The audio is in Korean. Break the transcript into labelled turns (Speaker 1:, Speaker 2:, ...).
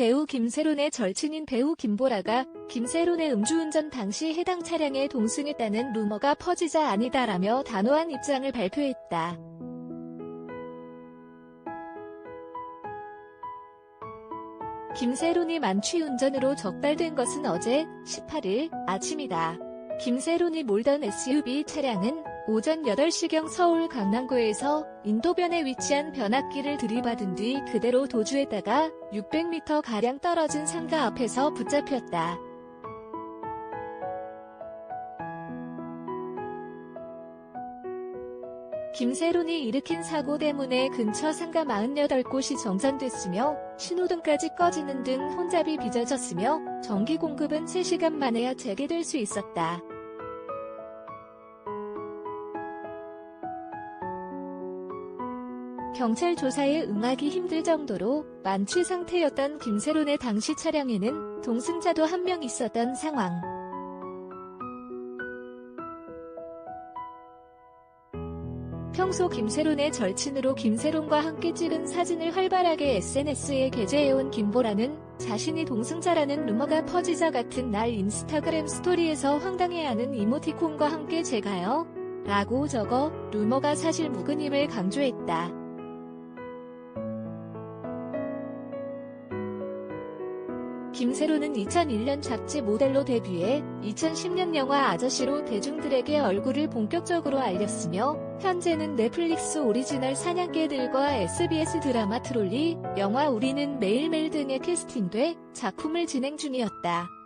Speaker 1: 배우 김세론의 절친인 배우 김보라가 김세론의 음주운전 당시 해당 차량에 동승했다는 루머가 퍼지자 아니다라며 단호한 입장을 발표했다. 김세론이 만취운전으로 적발된 것은 어제 18일 아침이다. 김세론이 몰던 SUV 차량은 오전 8시경 서울 강남구에서 인도변에 위치한 변압기를 들이받은 뒤 그대로 도주했다가 600m가량 떨어진 상가 앞에서 붙잡혔다. 김세론이 일으킨 사고 때문에 근처 상가 48곳이 정전됐으며 신호등까지 꺼지는 등 혼잡이 빚어졌으며 전기 공급은 3시간 만에야 재개될 수 있었다. 경찰 조사에 응하기 힘들 정도로 만취 상태였던 김세론의 당시 차량에는 동승자도 한 명 있었던 상황. 평소 김세론의 절친으로 김세론과 함께 찍은 사진을 활발하게 SNS에 게재해온 김보라는 자신이 동승자라는 루머가 퍼지자 같은 날 인스타그램 스토리에서 황당해하는 이모티콘과 함께 제가요? 라고 적어 루머가 사실 묵은임을 강조했다. 김세로는 2001년 잡지 모델로 데뷔해 2010년 영화 아저씨로 대중들에게 얼굴을 본격적으로 알렸으며 현재는 넷플릭스 오리지널 사냥개들과 SBS 드라마 트롤리, 영화 우리는 매일매일 등에 캐스팅돼 작품을 진행 중이었다.